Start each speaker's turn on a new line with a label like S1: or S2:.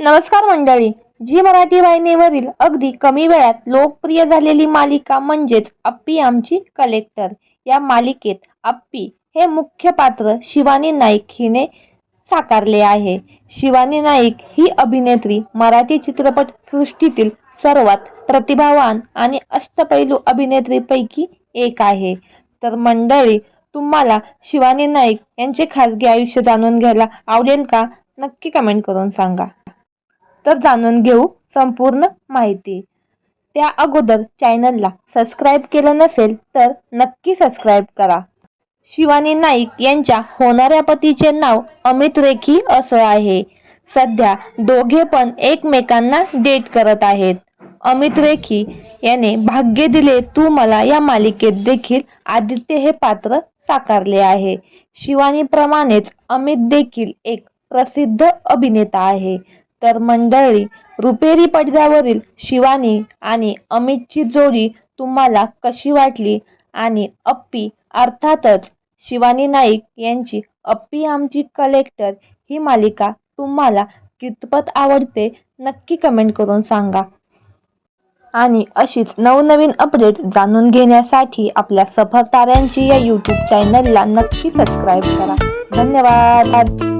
S1: नमस्कार मंडळी. जी मराठी वाहिनीवरील अगदी कमी वेळात लोकप्रिय झालेली मालिका म्हणजेच अप्पी आमची कलेक्टर या मालिकेत अप्पी हे मुख्य पात्र शिवानी नाईक हिने साकारले आहे. शिवानी नाईक ही अभिनेत्री मराठी चित्रपट सृष्टीतील सर्वात प्रतिभावान आणि अष्टपैलू अभिनेत्रीपैकी एक आहे. तर मंडळी तुम्हाला शिवानी नाईक यांचे खासगी आयुष्य जाणून घ्यायला आवडेल का? नक्की कमेंट करून सांगा. तर जाणून घेऊ संपूर्ण माहिती. त्या अगोदर चॅनलला सबस्क्राईब केलं नसेल तर नक्की सबस्क्राईब करा. शिवानी नाईक यांच्या होणाऱ्या पतीचे नाव अमित रेखी असं आहे. सध्या दोघे पण एकमेकांना डेट करत आहेत. अमित रेखी याने भाग्य दिले तू मला या मालिकेत देखील आदित्य हे पात्र साकारले आहे. शिवानीप्रमाणेच अमित देखील एक प्रसिद्ध अभिनेता आहे. तर मंडळी रुपेरी पडद्यावरील शिवानी आणि अमितची जोडी तुम्हाला कशी वाटली? आणि अप्पी अर्थातच शिवानी नाईक यांची अप्पी आमची कलेक्टर ही मालिका तुम्हाला कितपत आवडते नक्की कमेंट करून सांगा. आणि अशीच नवनवीन अपडेट जाणून घेण्यासाठी आपल्या सफर ताऱ्यांची या यूट्यूब चॅनलला नक्की सबस्क्राईब करा. धन्यवाद!